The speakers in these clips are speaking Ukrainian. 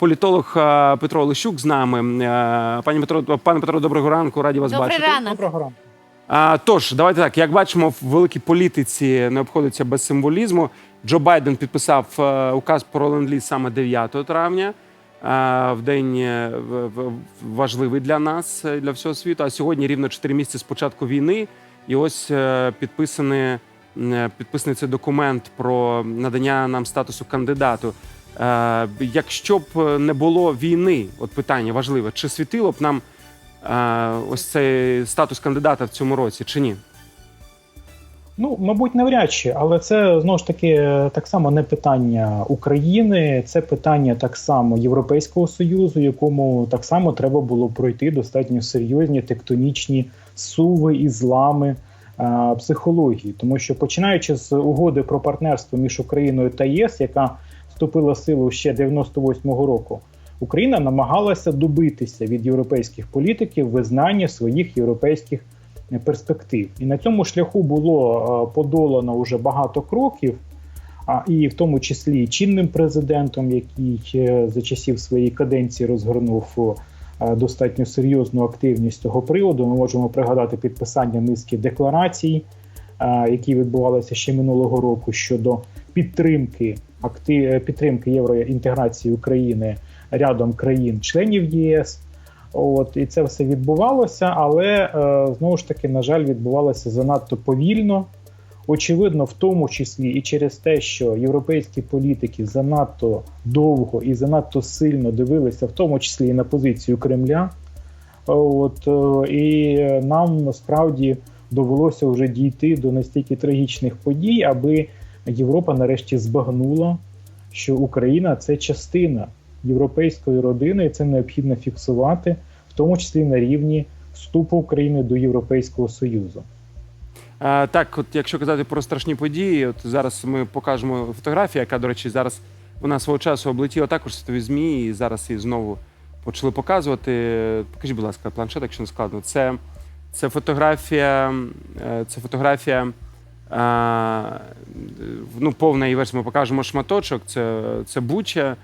політолог е, Петро Олещук з нами. Е, Пані Петро, пане Петро, доброго ранку. Раді вас Добрий бачити. ранок. Доброго ранку. А, тож, давайте так. Як бачимо, в великій політиці не обходиться без символізму. Джо Байден підписав е, указ про ленд-ліз саме 9 травня. е, В день важливий для нас, для всього світу. А сьогодні рівно 4 місяці з початку війни. І ось е, підписаний, е, підписаний цей документ про надання нам статусу кандидату. Е, Якщо б не було війни, от питання важливе, чи світило б нам е, ось цей статус кандидата в цьому році, чи ні? Ну, мабуть, навряд чи, але це знову ж таки е, так само не питання України, це питання так само Європейського союзу, якому так само треба було пройти достатньо серйозні тектонічні суви і злами е, психології. Тому що починаючи з угоди про партнерство між Україною та ЄС, яка вступила в силу ще 98-го року, Україна намагалася добитися від європейських політиків визнання своїх європейських перспектив. І на цьому шляху було е, подолано вже багато кроків, і в тому числі чинним президентом, який е, за часів своєї каденції розгорнув е, достатньо серйозну активність цього приводу. Ми можемо пригадати підписання низки декларацій, е, які відбувалися ще минулого року щодо підтримки підтримки євроінтеграції України рядом країн-членів ЄС. От і це все відбувалося, але е, знову ж таки, на жаль, відбувалося занадто повільно. Очевидно, в тому числі і через те, що європейські політики занадто довго і занадто сильно дивилися, в тому числі і на позицію Кремля. От е, і нам насправді довелося вже дійти до настільки трагічних подій, аби Європа нарешті збагнула, що Україна це частина європейської родини, і це необхідно фіксувати, в тому числі на рівні вступу України до Європейського Союзу. Е, так, от якщо казати про страшні події, от зараз ми покажемо фотографію, яка, до речі, зараз вона свого часу облетіла також світові ЗМІ, і зараз її знову почали показувати. Покажіть, будь ласка, планшет, якщо не складно. Це, це фотографія, е, це фотографія. Ну, повна її версія ми покажемо шматочок. Це, це Буча.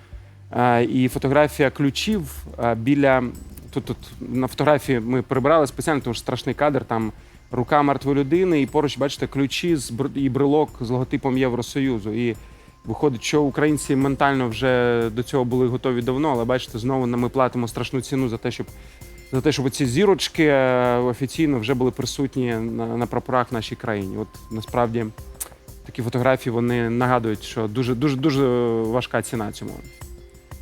І фотографія ключів біля. Тут, тут на фотографії ми прибирали спеціально, тому що страшний кадр. Там рука мертвої людини, і поруч, бачите, ключі з бр- і брелок з логотипом Євросоюзу. І виходить, що українці ментально вже до цього були готові давно, але бачите, знову ми платимо страшну ціну за те, щоб за те, щоб ці зірочки е, офіційно вже були присутні на, на прапорах в нашій країні. От насправді такі фотографії вони нагадують, що дуже дуже дуже важка ціна цьому.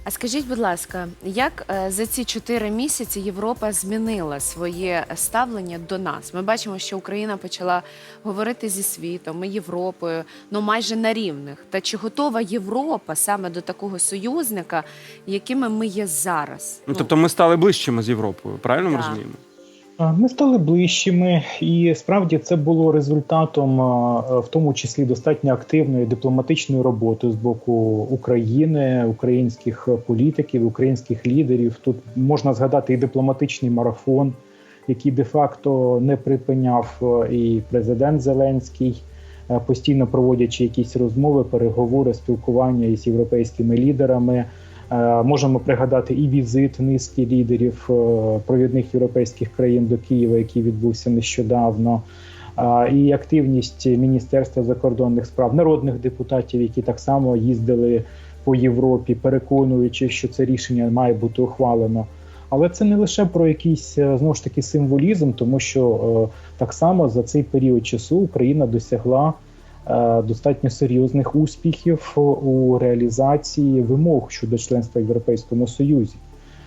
А скажіть, будь ласка, як е, за ці чотири місяці Європа змінила своє ставлення до нас? Ми бачимо, що Україна почала говорити зі світом і Європою, ну майже на рівних. Та чи готова Європа саме до такого союзника, якими ми є зараз? Ну, тобто ми стали ближчими з Європою, правильно ми Так. розуміємо? Ми стали ближчими, і справді це було результатом, в тому числі достатньо активної дипломатичної роботи з боку України, українських політиків, українських лідерів. Тут можна згадати і дипломатичний марафон, який де-факто не припиняв і президент Зеленський, постійно проводячи якісь розмови, переговори, спілкування із європейськими лідерами. Е, Можемо пригадати і візит низки лідерів е, провідних європейських країн до Києва, який відбувся нещодавно, Е, і активність Міністерства закордонних справ народних депутатів, які так само їздили по Європі, переконуючи, що це рішення має бути ухвалено. Але це не лише про якийсь знову ж таки символізм, тому що так само за цей період часу Україна досягла достатньо серйозних успіхів у реалізації вимог щодо членства в Європейському Союзі.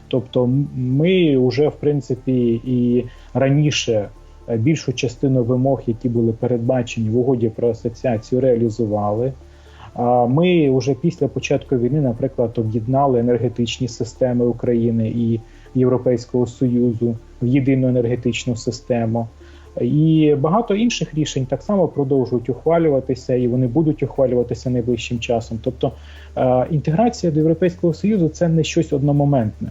Тобто, ми вже в принципі і раніше е, більшу частину вимог, які були передбачені в угоді про асоціацію, реалізували. А Ми вже після початку війни, наприклад, об'єднали енергетичні системи України і Європейського Союзу в єдину енергетичну систему. І багато інших рішень так само продовжують ухвалюватися, і вони будуть ухвалюватися найближчим часом. Тобто е, інтеграція до Європейського Союзу це не щось одномоментне.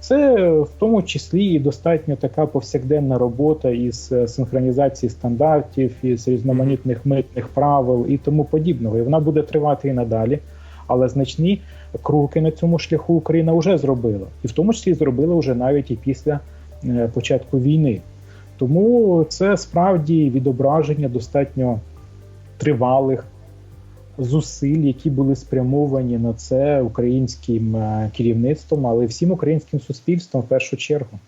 Це в тому числі і достатньо така повсякденна робота із е, синхронізації стандартів, із різноманітних митних правил і тому подібного. І вона буде тривати і надалі. Але значні кроки на цьому шляху Україна вже зробила, і в тому числі зробила вже навіть і після е, початку війни. Тому це справді відображення достатньо тривалих зусиль, які були спрямовані на це українським е, керівництвом, але й всім українським суспільством в першу чергу.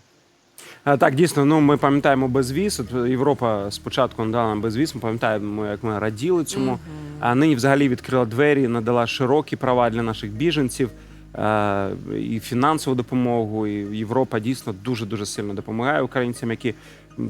Е, Так, дійсно, ну ми пам'ятаємо безвіз. От Європа спочатку надала нам безвіз. Ми пам'ятаємо, як ми раділи цьому. А нині взагалі відкрила двері, надала широкі права для наших біженців. Е, І фінансову допомогу, і Європа дійсно дуже дуже сильно допомагає українцям, які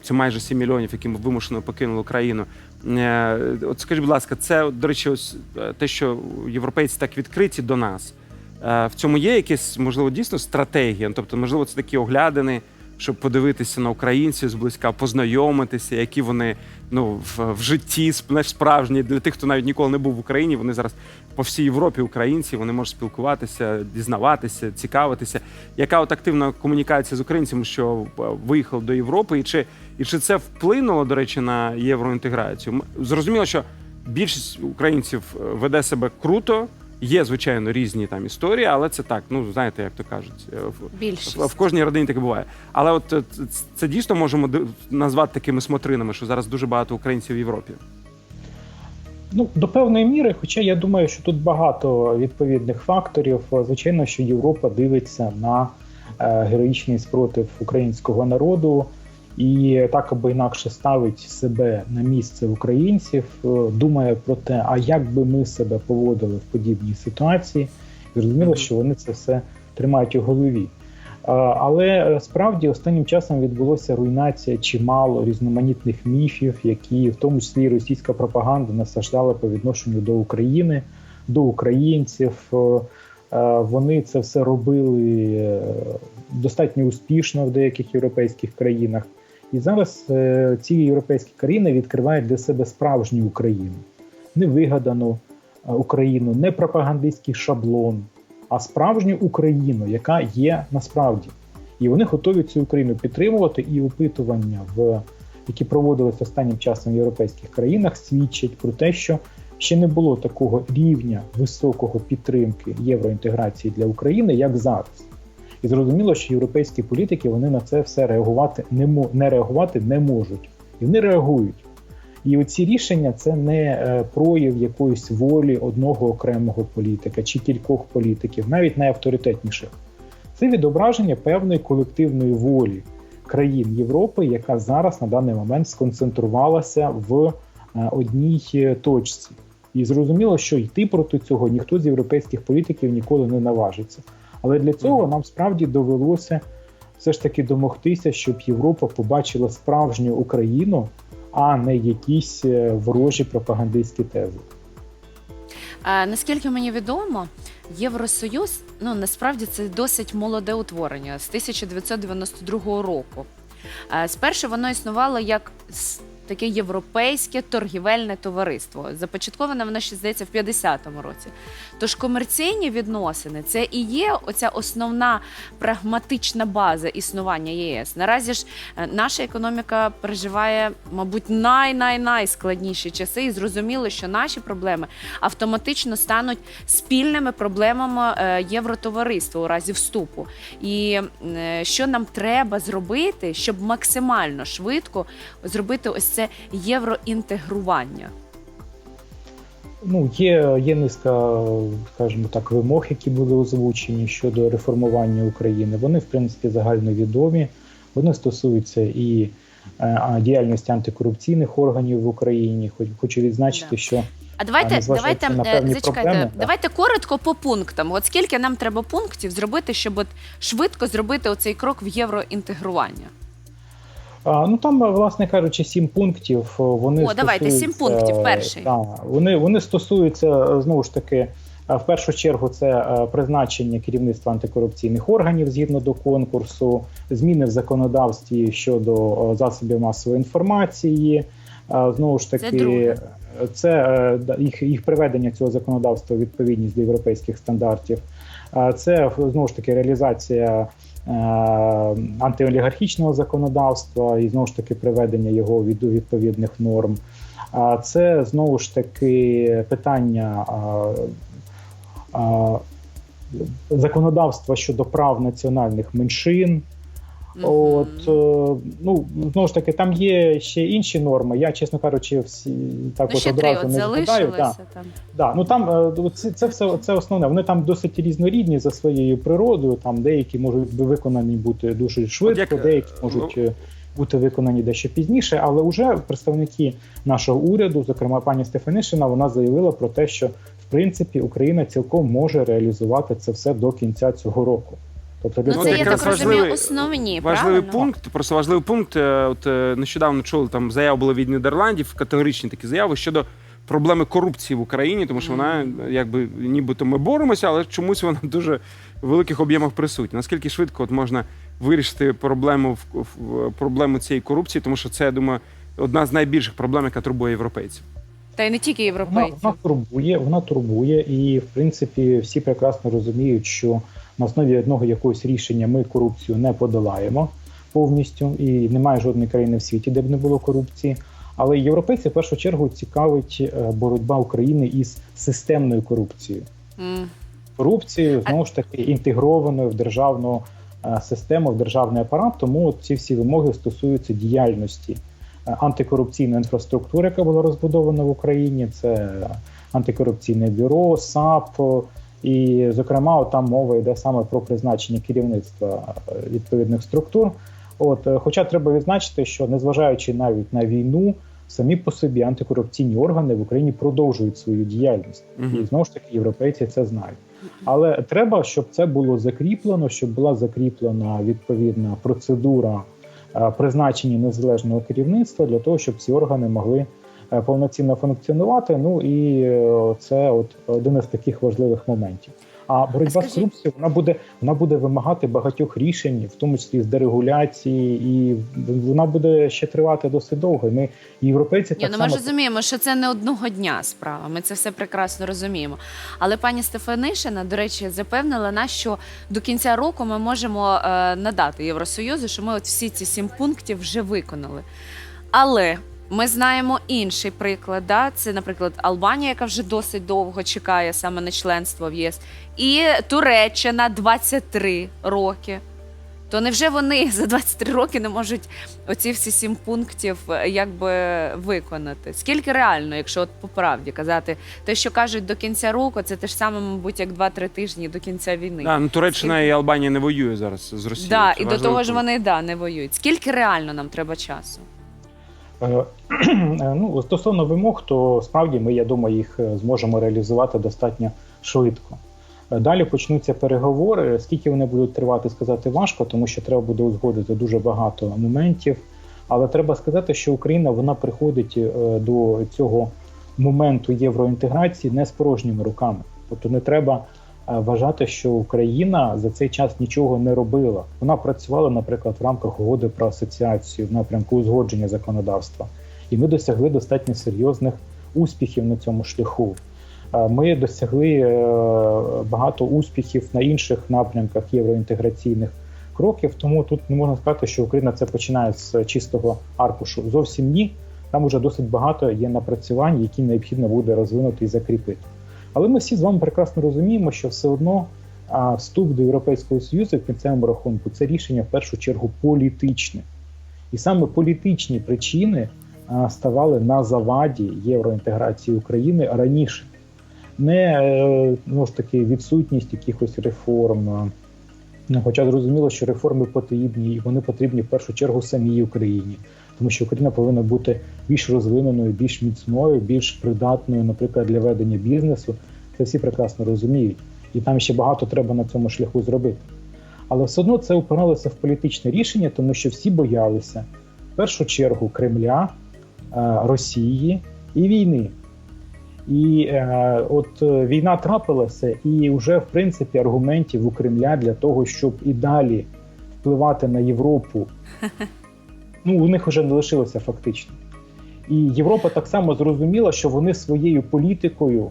це майже 7 мільйонів, які вимушено покинули Україну. Е, От скажіть, будь ласка, це до речі, ось е, те, що європейці так відкриті до нас. В цьому є якісь можливо дійсно стратегія? Ну, Тобто, можливо, це такі оглядини, щоб подивитися на українців зблизька, познайомитися, які вони ну в, в житті знаєш, справжні для тих, хто навіть ніколи не був в Україні. Вони зараз по всій Європі українці, вони можуть спілкуватися, дізнаватися, цікавитися. Яка от активна комунікація з українцями, що е, виїхали до Європи, і чи і чи це вплинуло, до речі, на євроінтеграцію? Зрозуміло, що більшість українців е, веде себе круто. Є, звичайно, різні там історії, але це так, ну знаєте, як то кажуть, е, в- Більшість. в, в кожній родині таке буває. Але от е, ц- це дійсно можемо назвати такими смотринами, що зараз дуже багато українців в Європі. Ну, до певної міри, хоча я думаю, що тут багато відповідних факторів. Звичайно, що Європа дивиться на е, героїчний спротив українського народу і так або інакше ставить себе на місце українців, е, думає про те, а як би ми себе поводили в подібній ситуації. Зрозуміло, що вони це все тримають у голові. Але е, справді останнім часом відбулося руйнація чимало різноманітних міфів, які в тому числі і російська пропаганда насаждала по відношенню до України, до українців. Е, Вони це все робили достатньо успішно в деяких європейських країнах. І зараз е, ці європейські країни відкривають для себе справжню Україну, не вигадану е, Україну, не пропагандистський шаблон, а справжню Україну, яка є насправді. І вони готові цю Україну підтримувати. І опитування, в які проводились останнім часом в європейських країнах, свідчать про те, що ще не було такого рівня високого підтримки євроінтеграції для України, як зараз. І зрозуміло, що європейські політики вони на це все реагувати не не реагувати не можуть, і вони реагують. І оці рішення це не е, прояв якоїсь волі одного окремого політика чи кількох політиків, навіть найавторитетніших. Це відображення певної колективної волі країн Європи, яка зараз на даний момент сконцентрувалася в е, одній е, точці. І зрозуміло, що йти проти цього ніхто з європейських політиків ніколи не наважиться. Але для цього нам справді довелося все ж таки домогтися, щоб Європа побачила справжню Україну, а не якісь е, ворожі пропагандистські тези. Е, наскільки мені відомо, Євросоюз ну насправді це досить молоде утворення з 1992 року. Е, Спершу воно існувало як таке європейське торгівельне товариство. Започатковане воно ще здається в 50-му році. Тож комерційні відносини це і є оця основна прагматична база існування ЄС. Наразі ж е, наша економіка переживає, мабуть, най-най-найскладніші часи, і зрозуміло, що наші проблеми автоматично стануть спільними проблемами е, євротовариства у разі вступу. І е, що нам треба зробити, щоб максимально швидко зробити ось це євроінтегрування? Ну, є, є низка, скажімо так, вимог, які були озвучені щодо реформування України. Вони, в принципі, загальновідомі. Вони стосуються і е, діяльності антикорупційних органів в Україні. Хоч хочу відзначити, що А давайте, давайте е, зачекайте, проблеми, да. давайте коротко по пунктам. От скільки нам треба пунктів зробити, щоб от швидко зробити оцей крок в євроінтегрування? А, ну там, власне кажучи, сім пунктів. Вони О, давайте, сім пунктів, перший. Та, вони, вони стосуються е, знову ж таки. е, В першу чергу це е, призначення керівництва антикорупційних органів згідно до конкурсу, зміни в законодавстві щодо е, засобів масової інформації. Е, Знову ж таки, е, це е, да, їх, їх приведення цього законодавства відповідність до європейських стандартів. Е, Це знову ж таки реалізація е, антиолігархічного законодавства і знову ж таки приведення його від відповідних норм. А це знову ж таки питання законодавства щодо прав національних меншин. От е, ну знову ж таки, там є ще інші норми. Я, чесно кажучи, всі так Ну, от ще три одразу от не згадаю. Да. там. Да, ну там це, це все це основне. Вони там досить різнорідні за своєю природою. Там деякі можуть виконані бути дуже швидко, як, е, деякі можуть е, бути виконані дещо пізніше. Але вже представники нашого уряду, зокрема пані Стефанишина, вона заявила про те, що в принципі Україна цілком може реалізувати це все до кінця цього року. Тобто для Ну, це, я так якраз розумію, важливий- основні, Важливий правильно? пункт, просто важливий пункт. е, От е, нещодавно чули там заяви були від Нідерландів, категоричні такі заяви щодо проблеми корупції в Україні, тому що вона, якби нібито ми боремося, але чомусь вона в дуже великих об'ємах присутня. Наскільки швидко от можна вирішити проблему в, в- проблему цієї корупції, тому що це, я думаю, одна з найбільших проблем, яка турбує європейців. Та й не тільки Вона, європейців. вона турбує, вона турбує, і в принципі всі прекрасно розуміють, що на основі одного якогось рішення ми корупцію не подолаємо повністю, і немає жодної країни в світі, де б не було корупції. Але європейці в першу чергу цікавить е, боротьба України із системною корупцією. Корупцією знову ж таки інтегрованою в державну е, систему, в державний апарат. Тому ці всі вимоги стосуються діяльності е, антикорупційної інфраструктури, яка була розбудована в Україні. Це антикорупційне бюро, САП. І, зокрема, там мова йде саме про призначення керівництва е, відповідних структур. От, е, хоча треба відзначити, що незважаючи навіть на війну, самі по собі антикорупційні органи в Україні продовжують свою діяльність, Мгм. і знову ж таки європейці це знають. Але треба, щоб це було закріплено, щоб була закріплена відповідна процедура е, призначення незалежного керівництва для того, щоб ці органи могли повноцінно функціонувати. Ну і е, це от один із таких важливих моментів. А боротьба скажіть- з корупцією вона буде вона буде вимагати багатьох рішень, в тому числі з дерегуляції, і вона буде ще тривати досить довго. Ми європейці Ні, так ну ми само ж розуміємо, що це не одного дня справа. Ми це все прекрасно розуміємо. Але пані Стефанишина, до речі, запевнила нас, що до кінця року ми можемо е, надати Євросоюзу, що ми от всі ці сім пунктів вже виконали. Але ми знаємо інший приклад. Да? Це, наприклад, Албанія, яка вже досить довго чекає саме на членство в ЄС, і Туреччина 23 роки. То невже вони за 23 роки не можуть оці всі сім пунктів е, якби виконати? Скільки реально, якщо от по правді казати, те, що кажуть до кінця року, це те ж саме, мабуть, як 2-3 тижні до кінця війни. Да, ну, Туреччина і Албанія не воює зараз з Росією. Да, Це і до того ж вони да, не воюють. Скільки реально нам треба часу? Е, Ну, стосовно вимог, то справді ми, я думаю, їх е, зможемо реалізувати достатньо швидко. Е, Далі почнуться переговори. Скільки вони будуть тривати, сказати важко, тому що треба буде узгодити дуже багато моментів. Але треба сказати, що Україна вона приходить е, до цього моменту євроінтеграції не з порожніми руками. Тобто не треба е, вважати, що Україна за цей час нічого не робила. Вона працювала, наприклад, в рамках угоди про асоціацію в напрямку узгодження законодавства, і ми досягли достатньо серйозних успіхів на цьому шляху. Е, Ми досягли е, багато успіхів на інших напрямках євроінтеграційних кроків. Тому тут не можна сказати, що Україна це починає з чистого аркушу. Зовсім ні. Там уже досить багато є напрацювань, які необхідно буде розвинути і закріпити. Але ми всі з вами прекрасно розуміємо, що все одно вступ до Європейського Союзу в кінцевому рахунку це рішення в першу чергу політичне. І саме політичні причини ставали на заваді євроінтеграції України раніше. Не ну, ж таки відсутність якихось реформ. Ну, Хоча зрозуміло, що реформи потрібні, і вони потрібні в першу чергу самій Україні, тому що Україна повинна бути більш розвиненою, більш міцною, більш придатною, наприклад, для ведення бізнесу. Це всі прекрасно розуміють, і там ще багато треба на цьому шляху зробити. Але все одно це упиралося в політичне рішення, тому що всі боялися в першу чергу Кремля, е, Росії і війни. І е, от е, війна трапилася, і вже в принципі аргументів у Кремля для того, щоб і далі впливати на Європу, ну у них вже не лишилося фактично. І Європа так само зрозуміла, що вони своєю політикою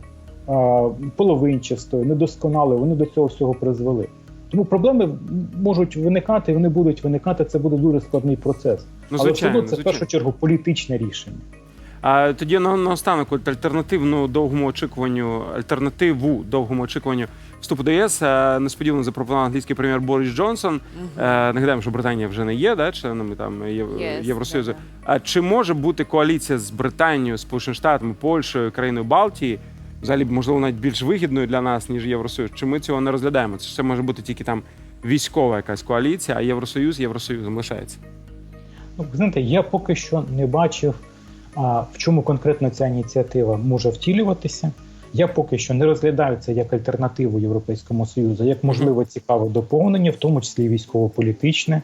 половинчастою, недосконалою, вони до цього всього призвели. Тому проблеми можуть виникати, вони будуть виникати. Це буде дуже складний процес. Ну, Але все одно це в першу чергу політичне рішення. А тоді на наостанок, от альтернативну довгому очікуванню, альтернативу довгому очікуванню вступу до ЄС е, несподівано запропонував англійський прем'єр Борис Джонсон. Е, Нагадаємо, що Британія вже не є да, членами там Євросоюзу. да-да. А чи може бути коаліція з Британією, Сполученими Штатами, Польщею, країною Балтії? Взагалі, можливо, навіть більш вигідною для нас, ніж Євросоюз. Чи ми цього не розглядаємо? Це це може бути тільки там військова якась коаліція, а Євросоюз Євросоюзом лишається. Ну, знаєте, я поки що не бачив, а, в чому конкретно ця ініціатива може втілюватися. Я поки що не розглядаю це як альтернативу Європейському Союзу, як можливо цікаве доповнення, в тому числі військово-політичне.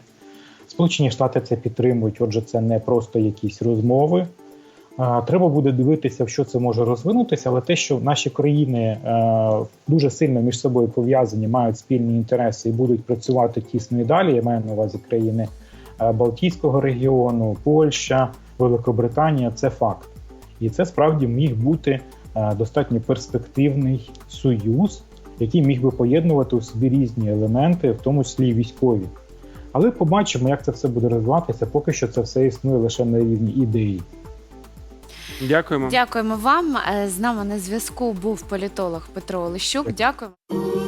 Сполучені Штати це підтримують, отже, це не просто якісь розмови. Треба буде дивитися, в що це може розвинутися, але те, що наші країни е, дуже сильно між собою пов'язані, мають спільні інтереси і будуть працювати тісно і далі. Я маю на увазі країни е, Балтійського регіону, Польща, Великобританія це факт. І це справді міг бути е, достатньо перспективний союз, який міг би поєднувати у собі різні елементи, в тому числі і військові. Але побачимо, як це все буде розвиватися. Поки що це все існує лише на рівні ідеї. Дякуємо. Дякуємо вам. Е, З нами на зв'язку був політолог Петро Олещук. Дякуємо.